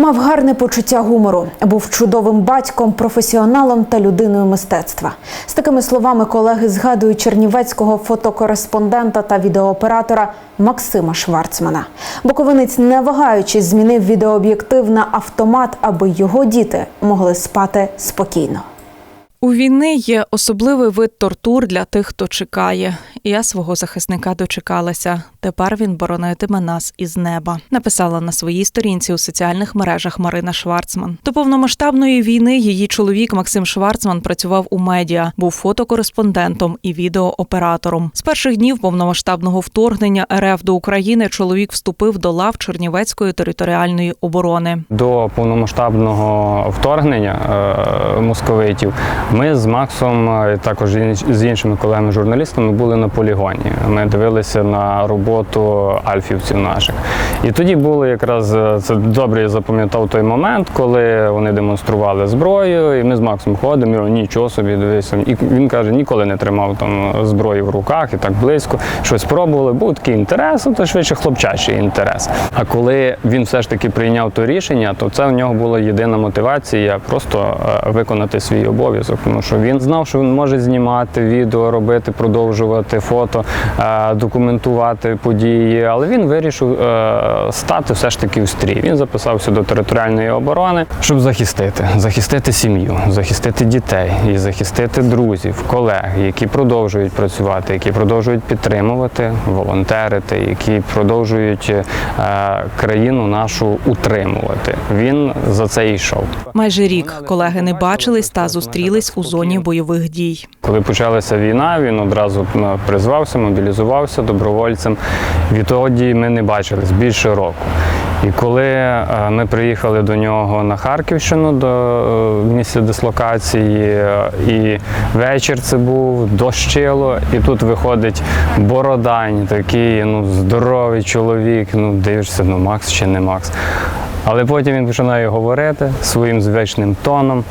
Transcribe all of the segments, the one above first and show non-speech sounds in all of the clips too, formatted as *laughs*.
Мав гарне почуття гумору, був чудовим батьком, професіоналом та людиною мистецтва. З такими словами колеги згадують чернівецького фотокореспондента та відеооператора Максима Шварцмана. Боковинець, не вагаючись, змінив відеооб'єктив на автомат, аби його діти могли спати спокійно. У війни є особливий вид тортур для тих, хто чекає. Я свого захисника дочекалася. Тепер він боронитиме нас із неба. Написала на своїй сторінці у соціальних мережах Марина Шварцман. До повномасштабної війни її чоловік Максим Шварцман працював у медіа, був фотокореспондентом і відеооператором. З перших днів повномасштабного вторгнення РФ до України чоловік вступив до лав Чернівецької територіальної оборони. До повномасштабного вторгнення е, московитів ми з Максом, е, також з іншими колегами-журналістами, були на полігоні. Ми дивилися на роботу альфівців наших. І тоді було якраз е, це добре я запам'ятав той момент, коли вони демонстрували зброю, і ми з Максом ходимо, і нічого собі дивися. І він каже, ніколи не тримав там зброю в руках і так близько. Щось пробували. Був такий інтерес, ну, то швидше хлопчачий інтерес. А коли він все ж таки прийняв то рішення, то це в нього була єдина мотивація просто е, виконати свій обов'язок, тому що він знав, що він може знімати відео, робити, продовжувати фото, е, документувати події. Але він вирішив е, стати все ж таки в стрій. Він записався до територіальної оборони, щоб захистити, захистити сім'ю, захистити дітей і захистити друзів, колег, які продовжують працювати, які продовжують підтримувати, волонтерити, які продовжують е, країну нашу утримувати. Він за це йшов. Майже рік колеги не бачились та зустрілись у зоні бойових дій. Коли почалася війна, він одразу призвався, мобілізувався добровольцем. Відтоді ми не бачились більше року. І коли е, ми приїхали до нього на Харківщину до е, місця дислокації, е, і вечір це був, дощило, і тут виходить бородань, такий ну, здоровий чоловік. Ну, дивишся, ну Макс чи не Макс. Але потім він починає говорити своїм звичним тоном,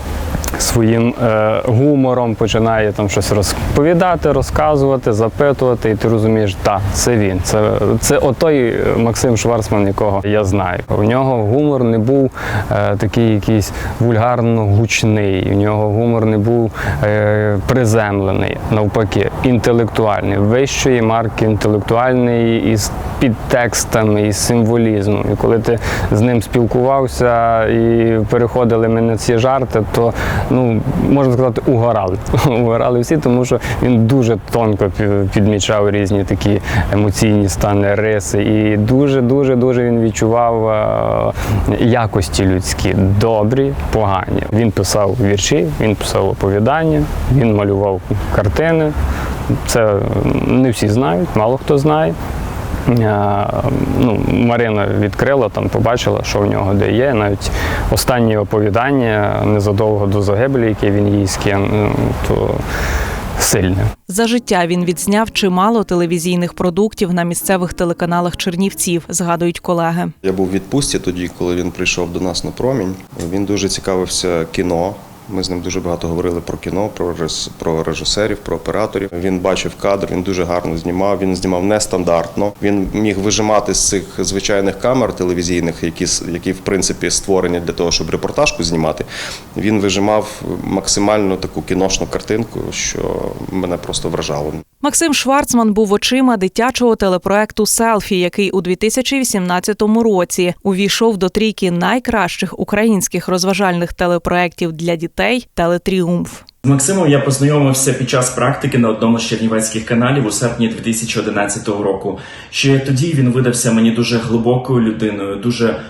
своїм е, гумором, починає там щось розповідати, розказувати, запитувати, і ти розумієш, так, це він. Це, це отой Максим Шварцман, якого я знаю. У нього гумор не був е, такий якийсь вульгарно гучний, у нього гумор не був е, приземлений, навпаки, інтелектуальний, вищої марки інтелектуальний із підтекстами, із символізмом. І коли ти з ним спілкувався і переходили ми на ці жарти, то ну можна сказати, угорали. *laughs* Угорали всі, тому що він дуже тонко пі- підмічав різні такі емоційні стани, риси, і дуже, дуже, дуже він відчував е, якості людські, добрі, погані. Він писав вірші, він писав оповідання, він малював картини. Це не всі знають, мало хто знає. Е, ну, Марина відкрила, там побачила, що в нього де є. Навіть останні оповідання незадовго до загибелі, яке він їй скинув, ну, то сильне. За життя він відзняв чимало телевізійних продуктів на місцевих телеканалах Чернівців, згадують колеги. Я був у відпустці тоді, коли він прийшов до нас на промінь. Він дуже цікавився кіно. Ми з ним дуже багато говорили про кіно, про режис- режисерів, про операторів. Він бачив кадр, він дуже гарно знімав. Він знімав нестандартно. Він міг вижимати з цих звичайних камер телевізійних, які які в принципі створені для того, щоб репортажку знімати. Він вижимав максимально таку кіношну картинку, що мене просто вражало. Максим Шварцман був очима дитячого телепроекту Селфі, який у 2018 році увійшов до трійки найкращих українських розважальних телепроєктів для дітей Телетріумф. З Максимом я познайомився під час практики на одному з чернівецьких каналів у серпні 2011 року. Ще тоді він видався мені дуже глибокою людиною, дуже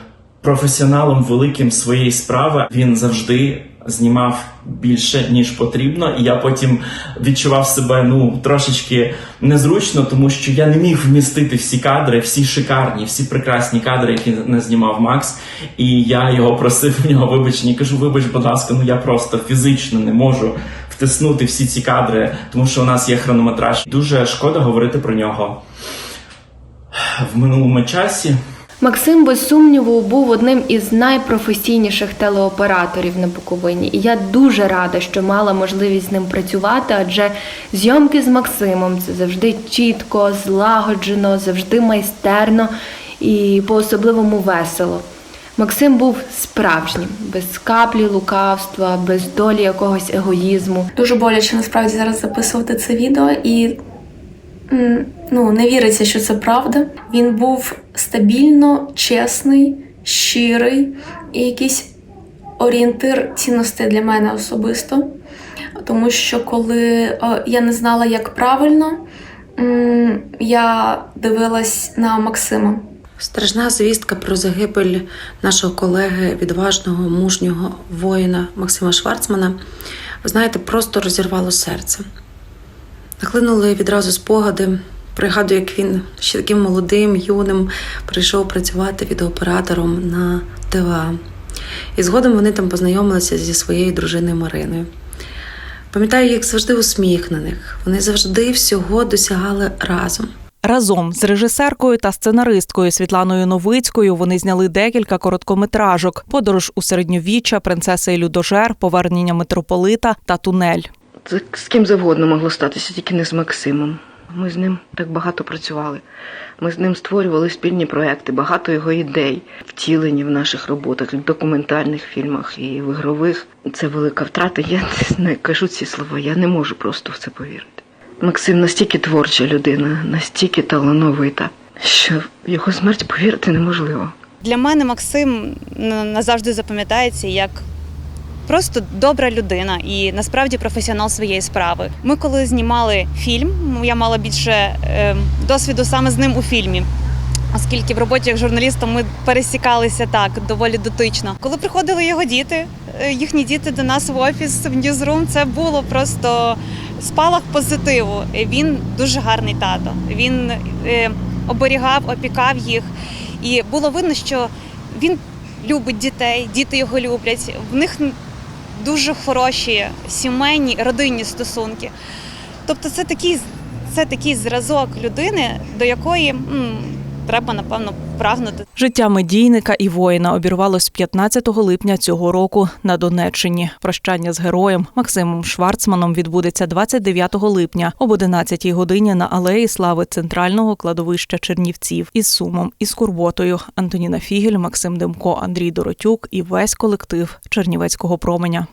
професіоналом великим своєї справи. Він завжди знімав більше ніж потрібно, і я потім відчував себе ну трошечки незручно, тому що я не міг вмістити всі кадри, всі шикарні, всі прекрасні кадри, які не знімав Макс. І я його просив в нього вибачення. Кажу, вибач, будь ласка, ну я просто фізично не можу втиснути всі ці кадри, тому що у нас є хронометраж. Дуже шкода говорити про нього в минулому часі. Максим, без сумніву, був одним із найпрофесійніших телеоператорів на Буковині. І я дуже рада, що мала можливість з ним працювати, адже зйомки з Максимом це завжди чітко, злагоджено, завжди майстерно і по-особливому весело. Максим був справжнім, без каплі лукавства, без долі якогось егоїзму. Дуже боляче насправді зараз записувати це відео, і ну, не віриться, що це правда. Він був стабільно чесний, щирий і якийсь орієнтир цінностей для мене особисто. Тому що коли я не знала, як правильно, я дивилась на Максима. Страшна звістка про загибель нашого колеги, відважного, мужнього воїна Максима Шварцмана, ви знаєте, просто розірвало серце. Нахлинули відразу спогади. Пригадую, як він ще таким молодим, юним прийшов працювати відеооператором на ТВА. І згодом вони там познайомилися зі своєю дружиною Мариною. Пам'ятаю, як завжди усміхнених. Вони завжди всього досягали разом. Разом з режисеркою та сценаристкою Світланою Новицькою вони зняли декілька короткометражок: подорож у середньовіччя, принцеса і людожер, повернення митрополита та тунель. Це з ким завгодно могло статися, тільки не з Максимом. Ми з ним так багато працювали. Ми з ним створювали спільні проекти, багато його ідей, втілені в наших роботах, в документальних фільмах і в ігрових. Це велика втрата. Я не кажу ці слова, я не можу просто в це повірити. Максим настільки творча людина, настільки талановита, що його смерть повірити неможливо. Для мене Максим назавжди запам'ятається як просто добра людина і насправді професіонал своєї справи. Ми коли знімали фільм, я мала більше е, досвіду саме з ним у фільмі. Оскільки в роботі як журналістом ми пересікалися так доволі дотично. Коли приходили його діти, е, їхні діти до нас в офіс в ньюзрум, це було просто спалах позитиву. Він дуже гарний тато. Він е, оберігав, опікав їх, і було видно, що він любить дітей, діти його люблять. В них дуже хороші сімейні родинні стосунки. Тобто, це такий, це такий зразок людини, до якої м, треба напевно прагнути. Життя медійника і воїна обірвалось 15 липня цього року на Донеччині. Прощання з героєм Максимом Шварцманом відбудеться 29 липня об 11 годині на алеї слави центрального кладовища Чернівців із сумом і скорботою. Антоніна Фігель, Максим Демко, Андрій Доротюк і весь колектив Чернівецького променя.